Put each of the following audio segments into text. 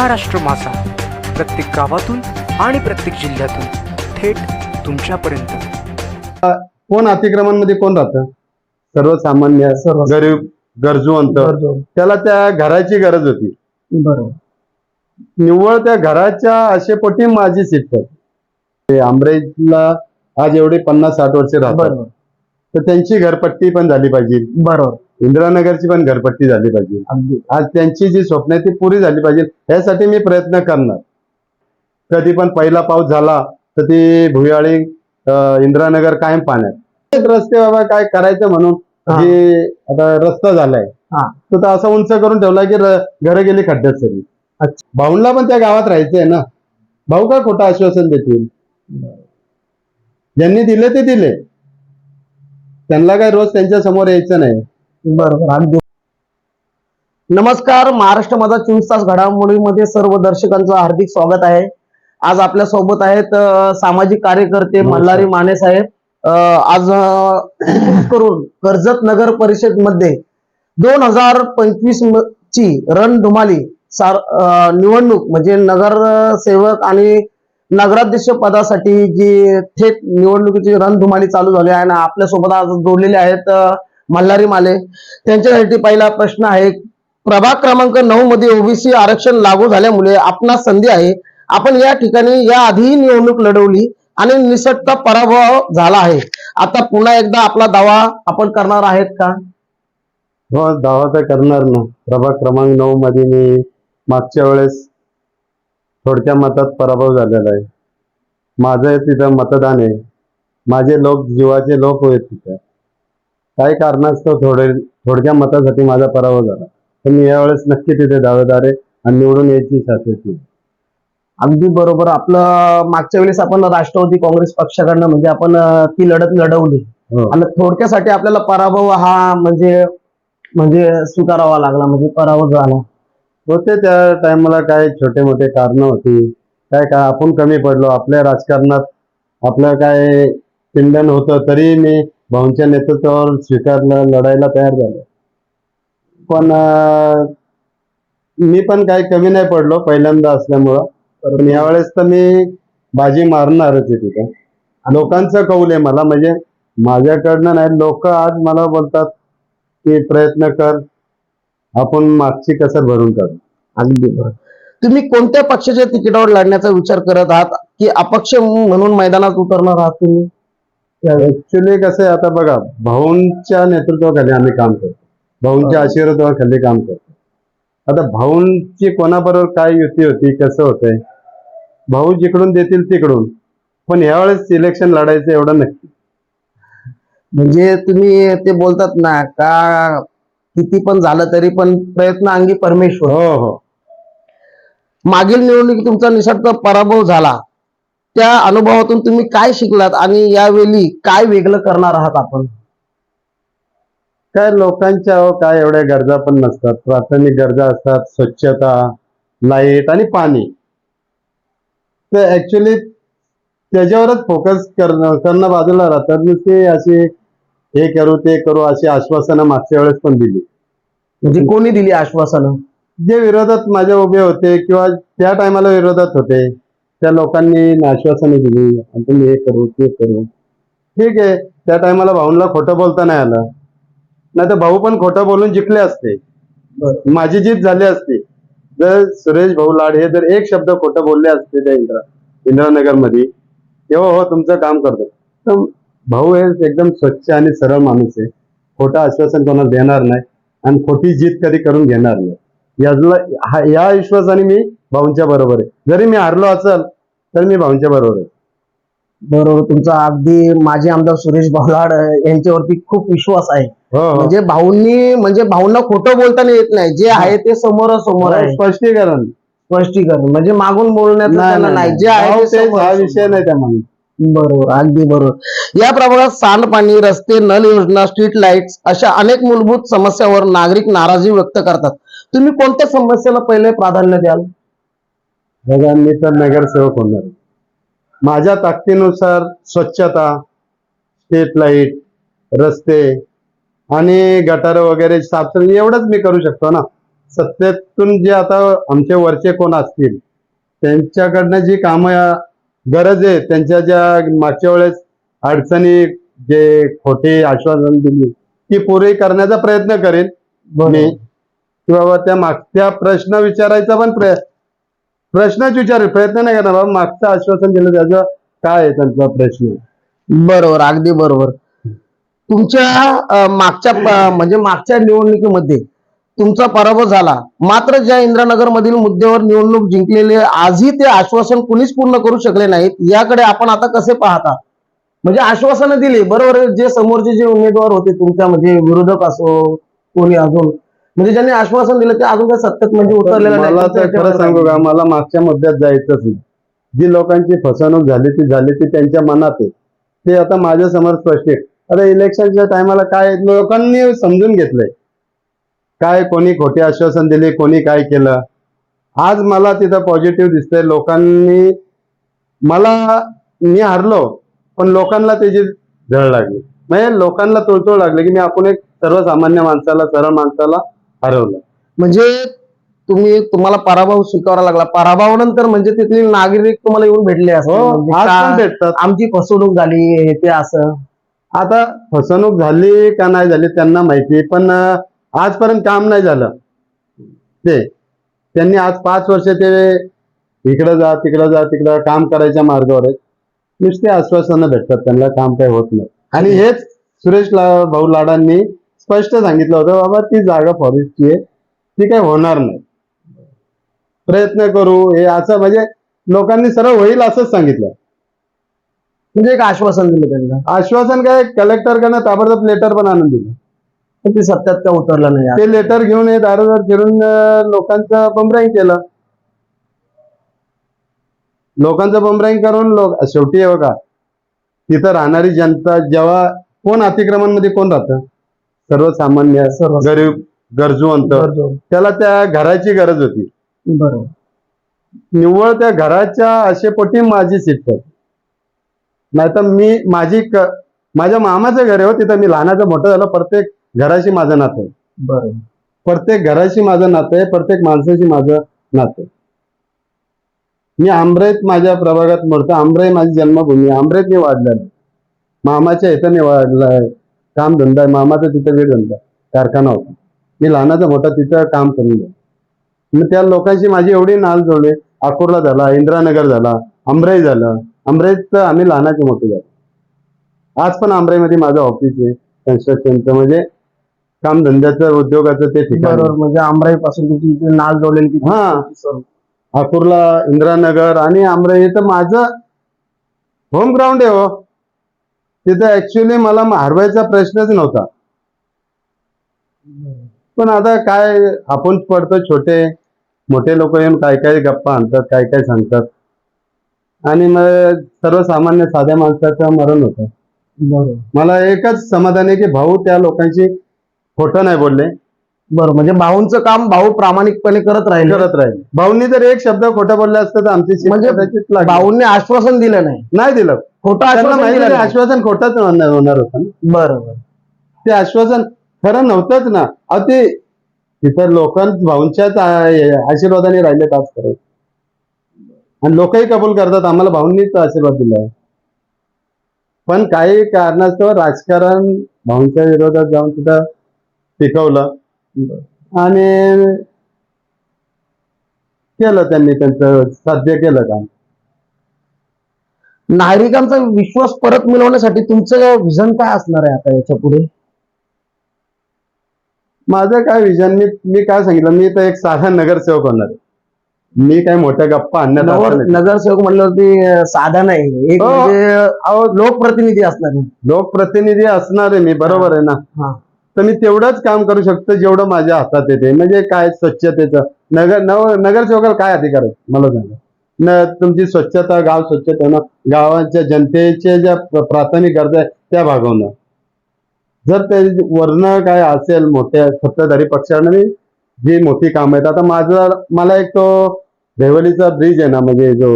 महाराष्ट्र माझा प्रत्येक गावातून आणि प्रत्येक जिल्ह्यातून थेट तुमच्यापर्यंत. कोण अतिक्रमणमध्ये कोण राहतं? सर्वसामान्य सर्व गरीब गरजूवंत. त्याला त्या घराची गरज होती. बरोबर. निव्वळ त्या घराच्या आशेपोटी माझी सीट पडली आंबरेजला आज एवढे पन्नास साठ वर्ष राहतात. बरोबर. तर त्यांची घरपट्टी पण झाली पाहिजे. बरोबर. इंदिरानगरची पण घरपट्टी झाली पाहिजे. आज त्यांची जी स्वप्न आहे ती पुरी झाली पाहिजे यासाठी मी प्रयत्न करणार. कधी पण पहिला पाऊस झाला तर ती भुयाळी इंदिरानगर कायम पाण्यात. रस्ते बाबा काय करायचं म्हणून हा. जे आता रस्ता झालाय हा. तो तर असं उंच करून ठेवला की घर गेली खड्ड्यात सगळी. अच्छा. भाऊंला पण त्या गावात राहायचंय ना. भाऊ का खोटं आश्वासन देतील? ज्यांनी दिले ते दिले. त्यांना काय रोज त्यांच्यासमोर यायचं नाही. बरोबर अगदी. नमस्कार महाराष्ट्र माझा चोवीस तास घडामोडीमध्ये सर्व दर्शकांचं हार्दिक स्वागत आहे. आज आपल्यासोबत आहेत सामाजिक कार्यकर्ते. मल्हारी माने साहेब. आज करून कर्जत नगर परिषदमध्ये दोन हजार पंचवीस ची रणधुमाली सार निवडणूक म्हणजे नगरसेवक आणि नगराध्यक्ष पदासाठी जी थेट निवडणुकीची रणधुमाली चालू झाली आहे आणि आपल्यासोबत आज जोडलेले आहेत मल्हारी माले. त्यांच्यासाठी पहिला प्रश्न आहे प्रभाग क्रमांक नऊ मध्ये ओबीसी आरक्षण लागू झाल्यामुळे आपणास संधी आहे. आपण या ठिकाणी या आधी निवडणूक लढवली आणि निसटता पराभव झाला आहे. आता पुन्हा एकदा आपला दावा आपण करणार आहेत का? हो दावा तर करणार ना. प्रभाग क्रमांक नऊ मध्ये मी मागच्या वेळेस थोडक्या मतात पराभव झालेला आहे. माझं तिथं मतदान आहे. माझे लोक जीवाचे लोक होते तिथं. काही कारणास्तव थोडे थोडक्या मतासाठी माझा पराभव झाला. तर मी यावेळेस नक्की तिथे दावेदार आहे आणि निवडून यायची शाश्वती अगदी बरोबर. आपलं मागच्या वेळेस आपण राष्ट्रवादी काँग्रेस पक्षाकडनं म्हणजे आपण ती लढत लढवली. हो. आणि थोडक्यासाठी आपल्याला पराभव हा म्हणजे म्हणजे स्वीकारावा लागला म्हणजे पराभव झाला. होते त्या टायमाला काय छोटे मोठे कारण होती. काय काय आपण कमी पडलो. आपल्या राजकारणात आपलं काय चिंतन होतं तरी मी भाऊंच्या नेतृत्वावर स्वीकारलं लढायला तयार झालं. पण मी पण काही कमी नाही पडलो पहिल्यांदा असल्यामुळं. पण यावेळेस तर मी बाजी मारणारच आहे तिथं. लोकांचं कौल आहे मला म्हणजे माझ्याकडनं नाही लोक आज मला बोलतात की प्रयत्न कर आपण मागची कसर भरून काढू. अगदी बरोबर. तुम्ही कोणत्या पक्षाच्या तिकिटावर लढण्याचा विचार करत आहात? की अपक्ष म्हणून मैदानात उतरणार आहात तुम्ही? ऍक्च्युली कसं आहे आता बघा भाऊंच्या नेतृत्वाखाली आम्ही काम करतो. भाऊंच्या आशीर्वादाखाली काम करतो. आता भाऊंची कोणाबरोबर काय युती होती कसं होतंय? भाऊ जिकडून देतील तिकडून. पण यावेळेस इलेक्शन लढायचं एवढं नक्की म्हणजे तुम्ही ते बोलतात ना का किती पण झालं तरी पण प्रयत्न अंगी परमेश्वर. हो हो. मागील निवडणुकीत तुमचा निसर्ग पराभव झाला. त्या अनुभवातून तुम्ही काय शिकलात आणि यावेळी काय वेगळं करणार आहात आपण? काय लोकांच्या काय एवढ्या गरजा पण नसतात. प्राथमिक गरजा असतात स्वच्छता लाइट आणि पाणी. तर ऍक्च्युली त्याच्यावरच फोकस करणं करणं बाजूला राहतात नुसते असे हे करू ते करू अशी आश्वासनं मागच्या वेळेस पण दिली. म्हणजे कोणी दिली आश्वासनं? जे विरोधात माझे उभे होते किंवा त्या टायमाला विरोधात होते. त्या लोकांनी आश्वासने दिली आपण हे करू ते करू. ठीक आहे. त्या टायमाला भाऊंना खोटं बोलता नाही आलं. नाही तर भाऊ पण खोटं बोलून जिंकले असते. माझी जीत झाली असती. जर सुरेश भाऊ लाड हे जर एक शब्द खोटं बोलले असते त्या इंदिरा इंदिरानगरमध्ये तेव्हा हो तुमचं काम करतो. तर भाऊ हे एकदम स्वच्छ आणि सरळ माणूस आहे. खोटं आश्वासन कोणाला देणार नाही. आणि खोटी जीत कधी करून घेणार नाही. यातला हा- या विश्वासाने मी भाऊंच्या बरोबर आहे. जरी मी हारलो असेल तर मी भाऊंच्या बरोबर आहे. बरोबर. तुमचा अगदी माजी आमदार सुरेश भावलाड यांच्यावरती खूप विश्वास आहे. हो हो. म्हणजे भाऊंनी म्हणजे भाऊंना खोटं बोलताना येत नाही. जे आहे ते समोरासमोर आहे. स्पष्टीकरण. स्पष्टीकरण. म्हणजे मागून बोलण्याचं त्यांना नाही जे आहे ते हा. विषय नाही त्या माणूस बरोबर. अगदी बरोबर. या प्रभागात सांडपाणी रस्ते नल योजना स्ट्रीट लाईट्स अशा अनेक मूलभूत समस्यावर नागरिक नाराजी व्यक्त करतात. तुम्ही कोणत्या समस्येला पहिले प्राधान्य द्याल? बघा मी तर नगरसेवक होणार. माझ्या ताकदीनुसार स्वच्छता स्ट्रीट लाइट रस्ते आणि गटार वगैरे साफसफाई एवढंच मी करू शकतो ना. सत्तेतून जे आता आमचे वरचे कोण असतील त्यांच्याकडनं जी कामं गरज आहे त्यांच्या ज्या मागच्या वेळेस अडचणी जे खोटे आश्वासन दिली ती पुरी करण्याचा प्रयत्न करेन मी. की बाबा त्या मागच्या प्रश्न विचारायचा पण प्रय प्रश्नच विचार प्रयत्न नाही करणार बाबा मागचं आश्वासन दिलं त्याचं काय आहे त्यांचा प्रश्न? बरोबर अगदी बरोबर. तुमच्या अं, मागच्या प- म्हणजे मागच्या निवडणुकीमध्ये तुमचा पराभव झाला. मात्र ज्या इंद्रानगर मधील मुद्द्यावर निवडणूक जिंकलेले आजही ते आश्वासन कुणीच पूर्ण करू शकले नाहीत याकडे आपण आता कसे पाहता? म्हणजे आश्वासनं दिली बरोबर आहे, जे समोरचे जे उमेदवार होते तुमच्या म्हणजे विरोधक असो कोणी अजून म्हणजे ज्यांनी आश्वासन दिलं ते अजून काही सत्तेत म्हणजे उतरलेलं मला तर खरं सांगू का मला मागच्या मुद्द्यात जायचंच नाही जी लोकांची फसवणूक झाली ती झाली ती त्यांच्या मनात आहे. ते आता माझ्यासमोर स्पष्ट आहे. आता इलेक्शनच्या टायमाला काय लोकांनी समजून घेतलंय. काय कोणी खोटे आश्वासन दिले कोणी काय केलं. आज मला तिथं पॉझिटिव्ह दिसतंय. लोकांनी मला मी हरलो पण लोकांना त्याची झळ लागली. म्हणजे लोकांना तुळतुळ लागली की मी आपण एक सर्वसामान्य माणसाला सरळ माणसाला हरवलं. म्हणजे तुम्ही तुम्हाला पराभव स्वीकारावा लागला. पराभवानंतर म्हणजे तिथले नागरिक तुम्हाला येऊन भेटले असतील. हो म्हणजे भेटतात. आमची फसवणूक झाली हे ते असं? आता फसवणूक झाली का नाही झाली त्यांना माहिती पण आजपर्यंत काम नाही झालं. ते त्यांनी आज पाच वर्ष ते इकडं जा तिकडं जा तिकडं काम करायच्या मार्गावर आहेत. नुसते आश्वासनं भेटतात त्यांना काम काही होत नाही. आणि हेच सुरेश ला भाऊ लाडांनी स्पष्ट सांगितलं होतं बाबा ती जागा फॉरेस्टची आहे ती काही होणार नाही. प्रयत्न करू. हे असं म्हणजे लोकांनी सरळ होईल असंच सांगितलं. म्हणजे एक आश्वासन दिलं त्यांना. आश्वासन काय? कलेक्टरकडनं ताबडतोब लेटर पण आणून दिलं. पण ते सत्यात का उतरलं नाही ते लेटर घेऊन हे दारोदार फिरून अं, लोकांचं बमराईंग केलं. लोकांचं बमराईंग करून लोक शेवटी हे बघा तिथं राहणारी जनता जेव्हा कोण अतिक्रमणमध्ये कोण राहतं? सर्वसामान्य सर्व गरीब गरजूवंत त्याला त्या घराची गरज होती. बरोबर. निव्वळ त्या घराच्या आशेपोटी माझी सीट नाहीतर मी माझी क- माझ्या मामाचं घर आहे हो तिथं मी लहानाचं मोठं झालं प्रत्येक घराशी माझं नातं आहे. बरोबर. प्रत्येक घराशी माझं नातं आहे प्रत्येक माणसाशी माझं नातं आहे. मी आंब्रेत माझ्या प्रभागात मोडतो आंब्रे माझी जन्मभूमी आहे. आंब्रेत मी वाढलेलो मामाच्या इथं मी वाढलाय काम धंदा आहे मामाचा तिथं वेळ धंदा कारखाना होता. मी लहानाचा मोठा तिथं काम करून गेलो मग त्या लोकांशी माझी एवढी नाल जोडली अकोला झाला इंदिरानगर झाला आंब्राई झालं. आंब्राईत आम्ही लहानाचे मोठे झालो. आज पण आंब्राईमध्ये माझं ऑफिस आहे कन्स्ट्रक्शनचं म्हणजे कामधंद्याचं उद्योगाचं ते ठिकाण म्हणजे अमराई पासून तुमची इथे नाल जोडलेली हा. अकोरला इंदिरानगर आणि आमराई हे तर माझं होम ग्राउंड आहे हो. तिथं ऍक्च्युली मला हरवायचा प्रश्नच नव्हता. पण आता काय आपण पडतो छोटे मोठे लोक येऊन काय काय गप्पा आणतात काय काय सांगतात. आणि मग सर्वसामान्य साध्या माणसाचं मरण होतं. मला एकच समाधान आहे की भाऊ त्या लोकांशी खोटं नाही बोलले. बरोबर म्हणजे भाऊंचं काम भाऊ प्रामाणिकपणे करत राहिले. करत राहील. भाऊंनी जर एक शब्द खोटं बोलले असतं तर आमची म्हणजे. भाऊंनी आश्वासन दिलं नाही. नाही दिलं. खोटं त्यांना आश्वासन माहिती दिलं आहे, नाही. आश्वासन खोटंच होणार होणार होतं ना. बरोबर. ते आश्वासन खरं नव्हतंच ना. अहो ते तिथं लोकां भाऊंच्याच आ- आशीर्वादाने राहिले आज खरं. आणि लोकही कबूल करतात आम्हाला भाऊंनीच आशीर्वाद दिला पण काही कारणास्तव राजकारण भाऊंच्या विरोधात जाऊन तिथं टिकवलं. आणि केलं त्यांनी त्यांचं साध्य केलं काम. नागरिकांचा विश्वास परत मिळवण्यासाठी तुमचं विजन काय असणार आहे आता याच्यापुढे माझं काय विजन मी मी काय सांगितलं मी तर एक साधा नगरसेवक होणार आहे. मी काय मोठ्या गप्पा आणण्यात. नगरसेवक म्हणल्यावरती साधा नाही एक हो. म्हणजे लोकप्रतिनिधी असणार आहे लोकप्रतिनिधी असणार आहे मी बरोबर आहे ना. तर मी तेवढंच काम करू शकतो जेवढं माझ्या हातात येते म्हणजे काय स्वच्छतेचं नगर नगरसेवकाला काय अधिकार आहे मला सांगा न तुमची स्वच्छता गाव स्वच्छ ठेवणं गावाच्या जनतेच्या ज्या प्र- प्राथमिक गरजा आहेत त्या भागवणं. जर ते वर्ण काय असेल मोठ्या सत्ताधारी पक्षाने जी मोठी कामं आहेत आता माझं मला एक तो देवलीचा ब्रिज आहे ना म्हणजे जो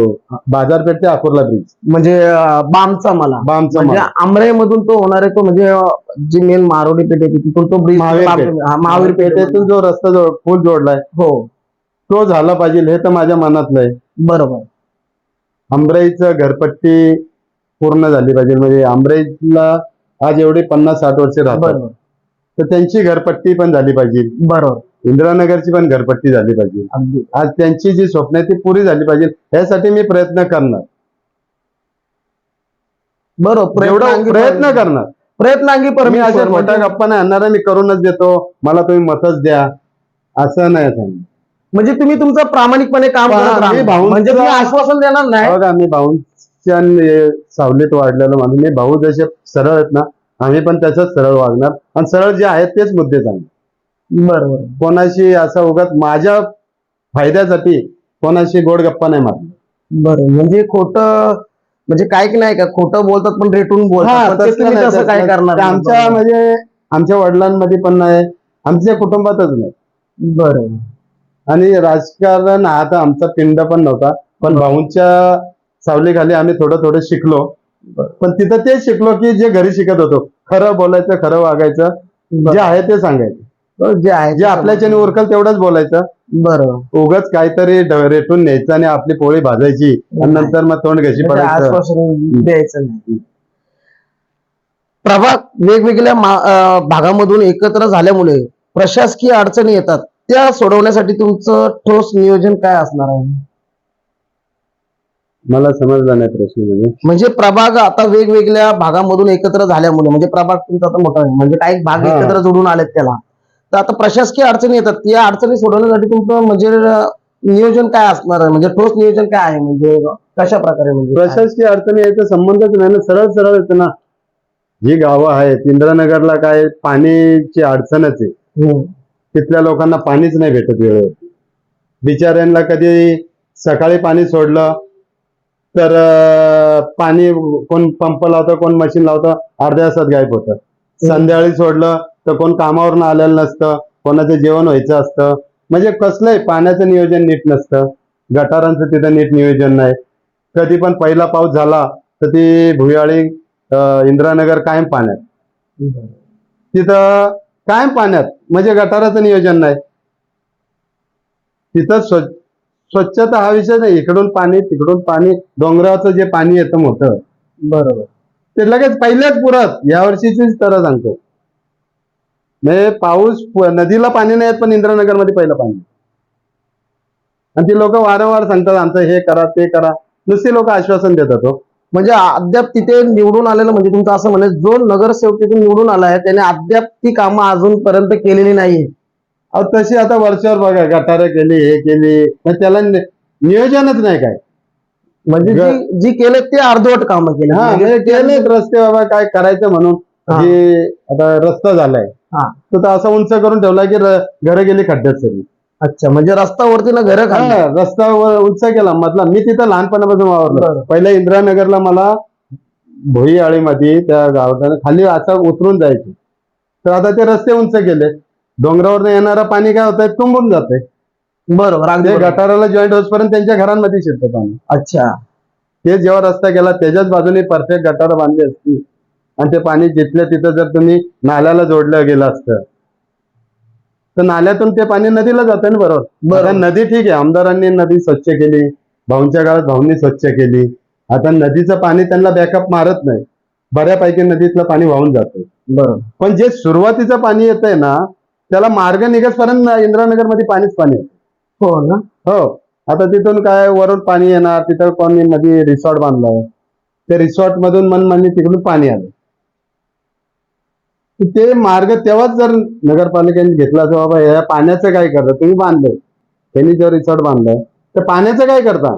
बाजारपेठ ते अकोरला ब्रिज म्हणजे बामचा मला. बामचा म्हणजे मार्ग. आमराईमधून तो होणार आहे तो म्हणजे जी मेन मारोडी पेठ आहे तिथून तो ब्रिज महावीर पेठ. महावीर पेठ पेठेतून जो रस्ता जो पूल जोडलाय हो. तो झाला पाहिजे हे तर माझ्या मनातलं आहे बरोबर. आंबराईचं घरपट्टी पूर्ण झाली पाहिजे. म्हणजे आंबराईला आज एवढे पन्नास साठ वर्ष राहतात. बरोबर. तर त्यांची घरपट्टी पण झाली पाहिजे. बरोबर. इंदिरानगरची पण घरपट्टी झाली पाहिजे. अगदी. आज त्यांची जी स्वप्न आहे ती पुरी झाली पाहिजे. यासाठी मी प्रयत्न करणार. बरोबर. एवढा प्रयत्न परमेश्वर. करणार. प्रयत्नांगी मी अशा परमेश्वर मोठ्या म्हणजे- गप्पा नाही आणणार मी करूनच देतो. मला तुम्ही मतच द्या. असं नाही सांगणार. म्हणजे तुम्ही तुमचं प्रामाणिकपणे काम पहा, करत मी. भाऊंचा- म्हणजे तुम्ही आश्वासन देणार नाही. बघा मी भाऊंच्या न- सावलीत वाढलेलो माणूस मी भाऊ जसे सरळ आहेत ना आम्ही पण त्याच्याच सरळ वागणार. आणि सरळ जे आहेत तेच मुद्दे सांगणार बरोबर. कोणाशी असं उगाच माझ्या फायद्यासाठी कोणाशी गोड गप्पा नाही मारणार. बरोबर. म्हणजे खोट म्हणजे काय की नाही का? खोटं बोलतात पण रेटून हा, बोलतात पण ते तसलं तुम्ही नाही, तसं काय करणार? ते नाही. आमच्या म्हणजे आमच्या वडिलांमध्ये पण नाही आमच्या कुटुंबातच नाही. बरोबर. आणि राजकारण हा तर आमचा पिंड पण नव्हता पण भाऊंच्या सावलीखाली आम्ही थोडं थोडं शिकलो. पण तिथं तेच शिकलो की जे घरी शिकत होतो खरं बोलायचं खरं वागायचं जे आहे ते सांगायचं. बरोबर. जे आहे जे आपल्याच्याने उरकल तेवढंच बोलायचं. बरोबर. उगाच काहीतरी रेटून न्यायचं आणि आपली पोळी भाजायची आणि नंतर मग तोंड घशी म्हणजे पडायचं. द्यायचं प्रभाग वेगवेगळ्या भागामधून एकत्र झाल्यामुळे प्रशासकीय अडचणी येतात. त्या सोडवण्यासाठी तुमचं ठोस नियोजन काय असणार आहे? मला समजला नाही प्रश्न म्हणजे. म्हणजे प्रभाग आता वेगवेगळ्या भागामधून एकत्र झाल्यामुळे म्हणजे प्रभाग तुमचा आता मोठा आहे म्हणजे काही भाग हा. एकत्र जोडून आलेत त्याला. तर आता प्रशासकीय अडचणी येतात या अडचणी सोडवण्यासाठी तुमचं म्हणजे नियोजन काय असणार आहे? म्हणजे ठोस नियोजन काय आहे? म्हणजे कशा प्रकारे म्हणजे काय? प्रशासकीय अडचणी यायचा संबंधच नाही ना सरळ सरळ येतं ना. जी गावं आहेत इंद्रानगरला काय पाणीची अडचणच आहे. हम्म. तिथल्या लोकांना पाणीच नाही भेटत वेळेवर. बिचाऱ्यांना कधी सकाळी पाणी सोडलं तर पाणी कोण पंप लावतं कोण मशीन लावतं अर्ध्या तासात गायब होतं. संध्याकाळी सोडलं तर कोण कामावरून आलेलं नसतं कोणाचं जेवण व्हायचं असतं. म्हणजे कसलंही पाण्याचं नियोजन नीट नसतं. गटारांचं तिथं नीट नियोजन नाही. कधी पण पहिला पाऊस झाला तर ती भुयाळी इंदिरानगर कायम पाण्यात. तिथं कायम पाण्यात. म्हणजे गटाराचं नियोजन नाही. तिथं स्वच्छ स्वच्छता हा विषय नाही. इकडून पाणी तिकडून पाणी डोंगराचं जे पाणी येतं मोठं. बरोबर. ते लगेच पहिल्याच पुरात. या वर्षीचीच तर सांगतो. म्हणजे पाऊस नदीला पाणी नाही येत पण इंद्रानगरमध्ये पहिलं पाणी आणि ती लोक वारंवार सांगतात आमचं हे करा ते करा. नुसते लोक आश्वासन देतात हो. म्हणजे अद्याप तिथे निवडून आलेलं म्हणजे तुमचं असं म्हणे जो नगरसेवक तिथे निवडून आलाय त्याने अद्याप ती कामं अजूनपर्यंत केलेली नाहीये अहो तशी आता वर्षावर बघा गटारं केली हे केली मग त्याला नियोजनच नाही काय. म्हणजे जी जी केले ते अर्धवट कामं केले केलेत रस्ते बाबा काय करायचं म्हणून. जे आता रस्ता झालाय. तो तर असं उंच करून ठेवला की घर गेली खड्ड्यात सगळी. अच्छा म्हणजे रस्त्यावरती ना घर हा, रस्ता वर उंच केला. मधला मी तिथं लहानपणापासून वावरलो. बरं. पहिल्या इंदिरानगरला मला भोई आळीमध्ये त्या गावात खाली असं उतरून जायचे. तर आता ते रस्ते उंच केले. डोंगरावर येणारं पाणी काय होतंय? तुंबून जाते बरोबर अगदी ते बरोबर. गटाराला जॉईंट होतपर्यंत त्यांच्या घरांमध्ये शिरतं पाणी. अच्छा. ते जेव्हा रस्ता गेला त्याच्याच बाजूने परफेक्ट गटार बांधली असती. आणि ते पाणी जिथल्या तिथं जर तुम्ही नाल्याला जोडलं गेलं असतं तर नाल्यातून ते पाणी नदीला जातं ना बरोबर. आता नदी ठीक आहे. आमदारांनी नदी स्वच्छ केली. भाऊंच्या काळात भाऊंनी स्वच्छ केली. आता नदीचं पाणी त्यांना बॅकअप मारत नाही. बऱ्यापैकी नदीतलं पाणी वाहून जातं. बरोबर. पण जे सुरुवातीचं पाणी येतंय ना त्याला मार्ग निघतपर्यंत इंदिरानगरमध्ये पाणीच पाणी येतं. हो ना. हो. आता तिथून काय वरून पाणी येणार तिथं कोणी मध्ये रिसॉर्ट बांधलं. त्या रिसॉर्ट मधून मनमानी तिकडून पाणी आलं. ते मार्ग तेव्हाच जर नगरपालिकेने घेतला असं बाबा या पाण्याचं काय करता? तुम्ही बांधलंय त्यांनी जो रिसॉर्ट बांधलाय तर पाण्याचं काय करता?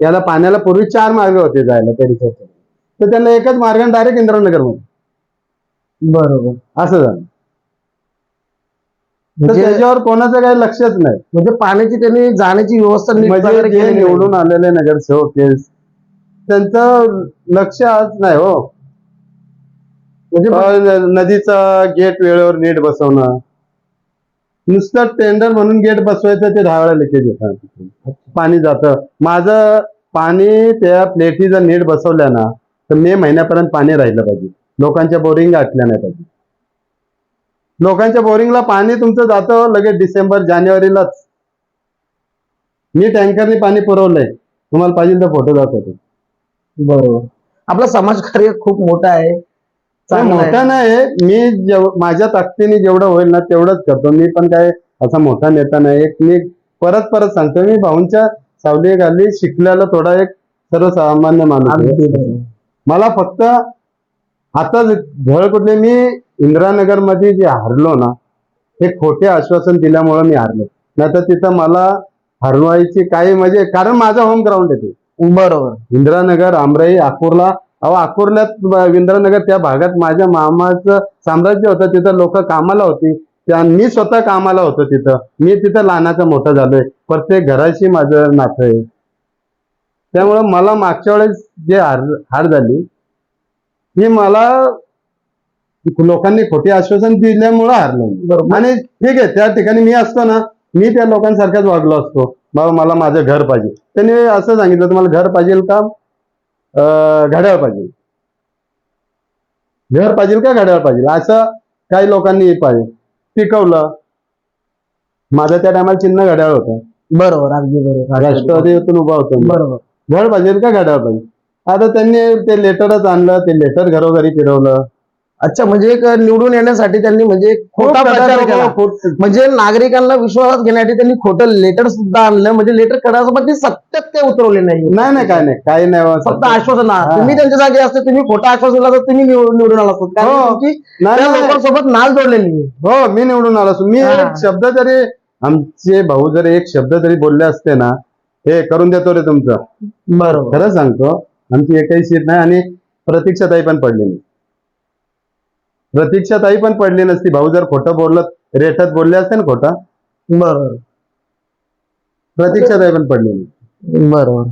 याला पाण्याला पूर्वी चार मार्ग होते जायला त्या रिसॉर्ट तर त्यांना एकच मार्ग डायरेक्ट इंदिरानगरमध्ये बरोबर. असं झालं. म्हणजे त्याच्यावर कोणाचं काही लक्षच नाही. म्हणजे पाण्याची त्यांनी जाण्याची व्यवस्था म्हणजे निवडून आलेले नगरसेवक त्यांचं लक्ष आज नाही हो. म्हणजे नदीचा गेट वेळेवर नीट बसवणं. नुसतं टेंडर म्हणून गेट बसवायचं ते दहा वेळा लिकेज. पाणी जातं. माझं पाणी त्या प्लेटी जर नीट बसवल्या ना तर मे महिन्यापर्यंत पाणी राहिलं पाहिजे. लोकांच्या बोरिंग आटल्या नाही पाहिजे. लोकांच्या बोरिंगला पाणी तुमचं जातं लगेच डिसेंबर जानेवारीलाच. मी टँकरने पाणी पुरवलंय. तुम्हाला पाहिजे तर फोटो दाखवतो. बरोबर. आपलं समाजकार्य खूप मोठं आहे. मोठा नाही मी माझ्या ताकदीने जेवढं होईल ना तेवढंच करतो. मी पण काय असा मोठा नेता नाही. एक मी परत परत सांगतो मी भाऊंच्या सावली खाली शिकलेला थोडा एक सर्वसामान्य माणूस. मला फक्त आता झळ कुठले मी इंदिरानगरमध्ये जे हारलो ना हे खोटे आश्वासन दिल्यामुळे मी हारलो. नाही तर तिथं मला हरवायची काही म्हणजे कारण माझं होम ग्राउंड आहे ते. बरोबर. इंदिरानगर आमराई अकोरला अहो अकोरल्यात ब- इंदिरानगर त्या भागात माझ्या मामाचं साम्राज्य होतं तिथं लोक कामाला होती. त्या मी स्वतः कामाला होतो तिथं. मी तिथं लहानाचा मोठा झालोय. प्रत्येक घराशी माझं नातं आहे. त्यामुळं मला मागच्या वेळेस जे हार हार झाली ही मला लोकांनी खोटी आश्वासन दिल्यामुळं हारलो. आणि ठीक आहे त्या ठिकाणी मी असतो ना मी त्या लोकांसारखाच वागलो असतो. बाबा मला माझं घर पाहिजे. त्यांनी असं सांगितलं तुम्हाला घर पाहिजे का? घड्याळ पाहिजे. घर पाहिजे का घड्याळ पाहिजे? असं काही लोकांनी पाहिजे. पिकवलं माझं त्या टायमाला चिन्ह घड्याळ होतं. बरोबर अगदी बरोबर. राष्ट्रवादीतून उभा होतो. बरोबर. घर पाहिजे का घड्याळ पाहिजे? आता त्यांनी ते लेटरच आणलं ते लेटर घरोघरी फिरवलं. अच्छा म्हणजे एक निवडून येण्यासाठी त्यांनी म्हणजे खोटा प्रचार केला. म्हणजे नागरिकांना विश्वासात घेण्यासाठी त्यांनी खोटं लेटर सुद्धा आणलं. म्हणजे लेटर ते सत्यात ते उतरवले नाही. नाही नाही काय नाही. काही नाही फक्त आश्वासन. तुम्ही त्यांच्या जागी असते तुम्ही खोटं आश्वासन तर तुम्ही निवड- निवडून आला असतात. कारण हो. लोकांसोबत नाल जोडलेली हो मी निवडून आलो असतो. मी शब्द जरी आमचे भाऊ जरी एक शब्द जरी बोलले असते ना हे करून देतो रे तुमचं. बरोबर. खरं सांगतो आमची एकही सीट नाही आणि प्रतीक्षाताई पण पडली नाही प्रतीक्षाताई पण पडली नसती. भाऊ जर खोटं बोललं रेटत बोलले असते ना खोटं? बरोबर. प्रतीक्षाताई पण पडली नाही बरोबर.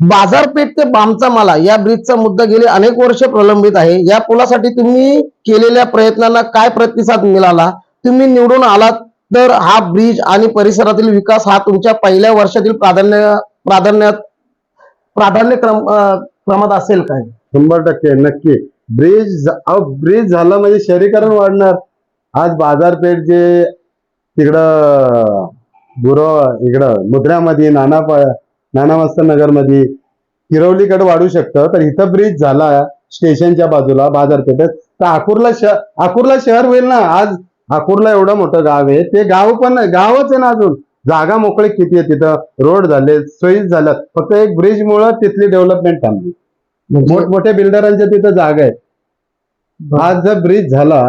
बाजारपेठ ते बामचा माला या ब्रिजचा मुद्दा गेले अनेक वर्ष प्रलंबित आहे. या पुलासाठी तुम्ही केलेल्या प्रयत्नांना काय प्रतिसाद मिळाला? तुम्ही निवडून आलात तर हा ब्रिज आणि परिसरातील विकास हा तुमच्या पहिल्या वर्षातील प्राधान्य प्राधान्य प्राधान्यक्रम अं, क्रमात असेल काय? शंभर टक्के नक्की. ब्रिज ब्रिज झाला म्हणजे शहरीकरण वाढणार. आज बाजारपेठ जे तिकडं गुरव इकडं मुद्रामध्ये नाना नाना मस्त नगरमध्ये किरवलीकडे वाढू शकतं. तर इथं ब्रिज झाला स्टेशनच्या बाजूला बाजारपेठेत. तर अकोरला शहर अकोरला शहर होईल ना? आज अकोरला एवढं मोठं गाव आहे. ते गाव पण गावच आहे ना अजून. जागा मोकळी किती आहे तिथं? रोड झाले सोयी झाल्या फक्त एक ब्रिज मुळे तिथली डेव्हलपमेंट थांबली. मोठमोठ्या बिल्डरांच्या तिथं जागा आहे आज जर ब्रिज झाला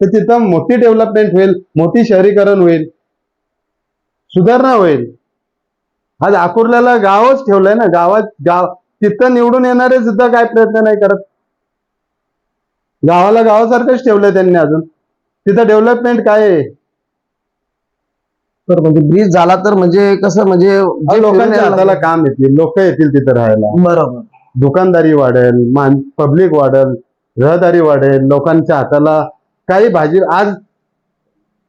तर तिथं मोठी डेव्हलपमेंट होईल मोठी शहरीकरण होईल सुधारणा होईल. आज अकोरल्याला गावच ठेवलंय ना गावात गाव तिथं निवडून येणारे सुद्धा काय प्रयत्न नाही करत. गावाला गावासारखंच ठेवलंय त्यांनी अजून. तिथं डेव्हलपमेंट काय आहे? तर म्हणजे ब्रिज झाला तर म्हणजे कसं म्हणजे लोकांच्या हाताला काम येतील लोक येतील तिथं राहायला. बरोबर. दुकानदारी वाढेल मान पब्लिक वाढेल रहदारी वाढेल लोकांच्या हाताला काही भाजी आज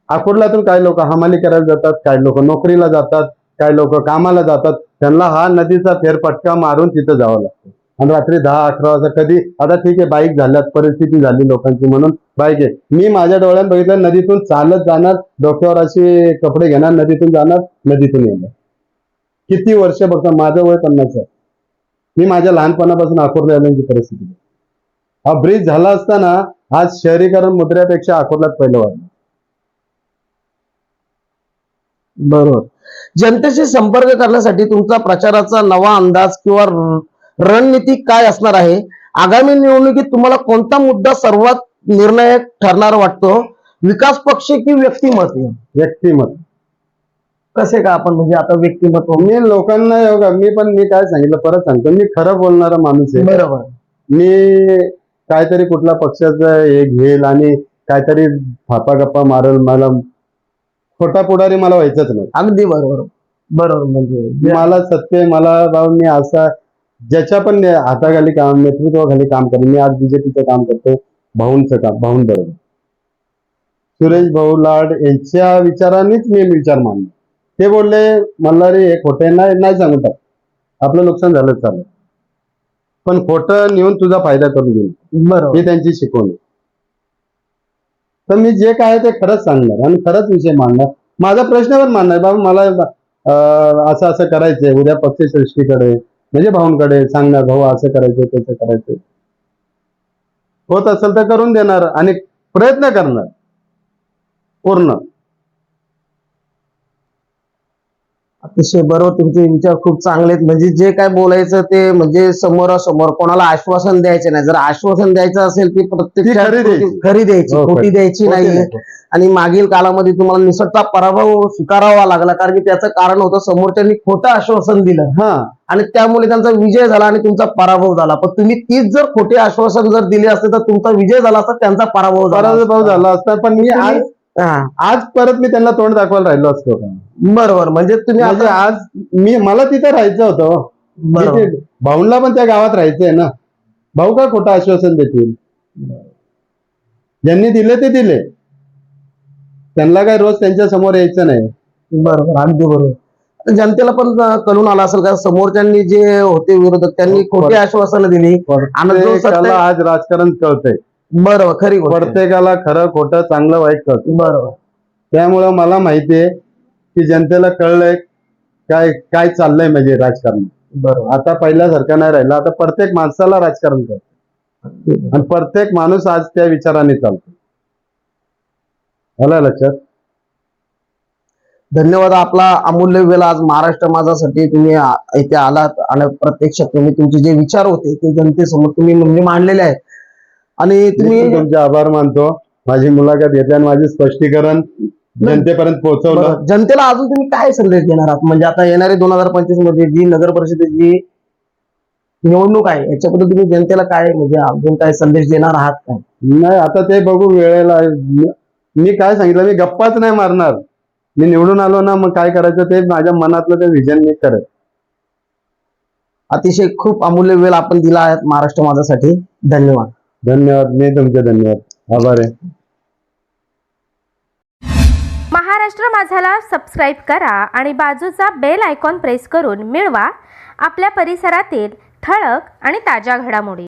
अकोटल्यातून काही लोक हमाली करायला जातात काही लोक नोकरीला जातात काही लोक कामाला जातात त्यांना हा नदीचा फेरफटका मारून तिथं जावं लागतं. आणि रात्री दहा अकरा वाजता कधी आता ठीक आहे बाईक झाल्यात परिस्थिती झाली लोकांची म्हणून बाईक आहे. मी माझ्या डोळ्यात बघितलं नदीतून चालत जाणार डोक्यावर असे कपडे घेणार नदीतून जाणार नदीतून येणार. किती वर्ष बघता माझं वय पन्नास आहे. मी माझ्या लहानपणापासून अकोरला येण्याची परिस्थिती. हा ब्रिज झाला असताना आज शहरीकरण मुद्र्यापेक्षा अकोरल्यात पहिलं वाढलं. बरोबर. जनतेशी संपर्क करण्यासाठी तुमचा प्रचाराचा नवा अंदाज किंवा रणनीती काय असणार आहे? आगामी निवडणुकीत तुम्हाला कोणता मुद्दा सर्वात निर्णायक ठरणार वाटतो? विकास पक्ष की व्यक्तिमत्व? व्यक्तिमत कसे का आपण म्हणजे आता व्यक्तिमत्व? मी लोकांना हे बघा, मी पण मी काय सांगितलं परत सांगतो. मी खरं बोलणारा माणूस आहे. बरोबर. मी काहीतरी कुठल्या पक्षाचं हे घेईल आणि काहीतरी फापा गप्पा मारेल मला खोटा पुढारी मला व्हायचंच नाही. अगदी बरोबर. बरोबर म्हणजे. मला सत्य मला भाऊ मी असा ज्याच्या पण ने- हाताखाली काम नेतृत्वाखाली काम करेन. मी आज बीजेपीचं काम करतो भाऊंचं काम भाऊंबरोबर. सुरेश भाऊ लाड यांच्या विचारानेच मी विचार मांडला ते बोलले मल्हारी हे खोटे नाही नाही सांगू टाक आपलं नुकसान झालं चालेल. पण खोटं नेऊन तुझा फायदा करून घेईल. बरोबर. ही त्यांची शिकवण. आहे. तर मी जे काय आहे ते खरंच सांगणार आणि खरंच विषय मांडणार. माझा प्रश्न पण मांडणार बाबा मला अं, असं असं करायचंय उद्या पक्षसृष्टीकडे म्हणजे भाऊंकडे सांगणार भाऊ असं करायचं तसं करायचं होत असेल तर करून देणार आणि प्रयत्न करणार. पूर्ण. अतिशय बरोबर तुमचे विचार खूप चांगले आहेत. म्हणजे जे काय बोलायचं ते म्हणजे समोरासमोर कोणाला आश्वासन द्यायचे नाही. जर आश्वासन द्यायचं असेल ते प्रत्यक्ष ती खरी द्यायची. हो, खोटी. द्यायची नाही. आणि मागील काळामध्ये तुम्हाला निसटता पराभव स्वीकारावा लागला. कारण की त्याचं कारण होतं समोरच्यांनी खोटं आश्वासन दिलं. हा. आणि त्यामुळे त्यांचा विजय झाला आणि तुमचा पराभव झाला. पण तुम्ही तीच जर खोटे आश्वासन जर दिले असते तर तुमचा विजय झाला असता त्यांचा पराभव झाला पराभव असता. झाला असता. पण मी आज हा, आज परत मी त्यांना तोंड दाखवायला राहिलो असतो. बरोबर म्हणजे तुम्ही म्हणजे आता- आज मी मला तिथे राहायचं होतं. हो. बरोबर. भाऊंला पण त्या गावात राहायचंय ना. भाऊ का खोटं आश्वासन देतील? ज्यांनी दिले ते दिले. त्यांना काय रोज त्यांच्यासमोर यायचं नाही. बरोबर अगदी बरोबर. आता जनतेला पण कळून आलं असेल का? समोरच्यांनी जे होते विरोधक त्यांनी खोटी आश्वासनं दिली. आणि जो सत्य- प्रत्येकाला आज राजकारण कळतंय. बरोबर खरी गोष्ट आहे. प्रत्येकाला खरं खोटं चांगलं वाईट कळतं. बरोबर. त्यामुळं मला माहितीये की जनतेला कळलंय काय काय चाललंय म्हणजे राजकारण. बरोबर. आता पहिल्यासारखं नाही राहिलं. आता प्रत्येक माणसाला राजकारण कळतं आणि प्रत्येक माणूस आज त्या विचाराने चालतो. आलं लक्षात? धन्यवाद. आपला अमूल्य वेळ आज महाराष्ट्र माझासाठी तुम्ही आ- इथे आलात. आणि प्रत्यक्ष तुम्ही तुमचे जे विचार होते ते जनतेसमोर तुम्ही म्हणजे मांडलेले आहेत. आणि मी तुम्ही तुमचे आभार मानतो. माझी मुलाखत घेतली आणि माझे स्पष्टीकरण जनतेपर्यंत पोहोचवलं. बरं, जनतेला अजून तुम्ही काय संदेश देणार आहात? म्हणजे आता येणारे दोन हजार पंचवीसमध्ये जी नगर परिषदेची निवडणूक आहे याच्याबद्दल तुम्ही जनतेला काय म्हणजे अजून काय संदेश देणार आहात काय नाही आता ते बघू वेळेला. मी- मी काय सांगितलं? मी गप्पाच नाही मारणार. मी निवडून आलो ना मग काय करायचं ते माझ्या मनातलं ते विजन मी करत अतिशय खूप अमूल्य वेळ आपण दिला आहे महाराष्ट्र माझ्यासाठी. धन्यवाद. धन्यवाद मी तुमचे धन्यवाद. आभार आहे. महाराष्ट्र माझाला सबस्क्राईब करा आणि बाजूचा बेल आयकॉन प्रेस करून मिळवा. आपल्या परिसरातील ठळक आणि ताज्या घडामोडी.